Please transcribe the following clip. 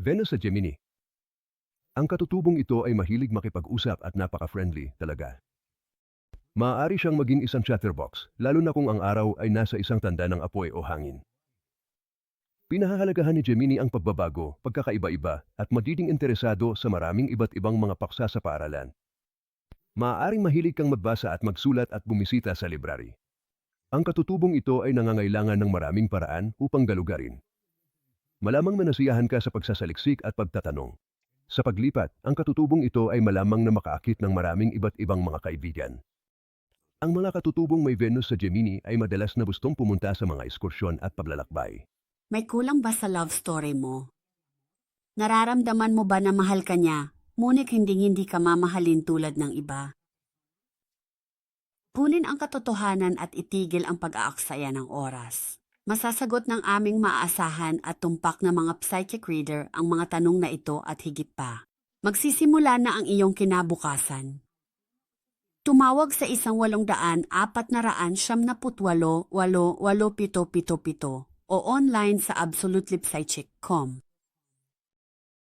Venus sa Gemini. Ang katutubong ito ay mahilig makipag-usap at napaka-friendly talaga. Maaari siyang maging isang chatterbox, lalo na kung ang araw ay nasa isang tanda ng apoy o hangin. Pinahahalagahan ni Gemini ang pagbabago, pagkakaiba-iba, at magiging interesado sa maraming iba't ibang mga paksa sa paaralan. Maaaring mahilig kang magbasa at magsulat at bumisita sa library. Ang katutubong ito ay nangangailangan ng maraming paraan upang galugarin. Malamang manasiyahan ka sa pagsasaliksik at pagtatanong. Sa paglipat, ang katutubong ito ay malamang na makaakit ng maraming iba't ibang mga kaibigan. Ang mga katutubong may Venus sa Gemini ay madalas na gustong pumunta sa mga ekskursyon at paglalakbay. May kulang ba sa love story mo? Nararamdaman mo ba na mahal ka niya, ngunit hindi hindi ka mamahalin tulad ng iba? Kunin ang katotohanan at itigil ang pag-aaksaya ng oras. Masasagot ng aming maaasahan at tumpak na mga psychic reader ang mga tanong na ito at higit pa. Magsisimula na ang iyong kinabukasan. Tumawag sa isang walong daan apat na raan siyam na putwalo walo walo pito pito pito o online sa absolutelipsychic.com.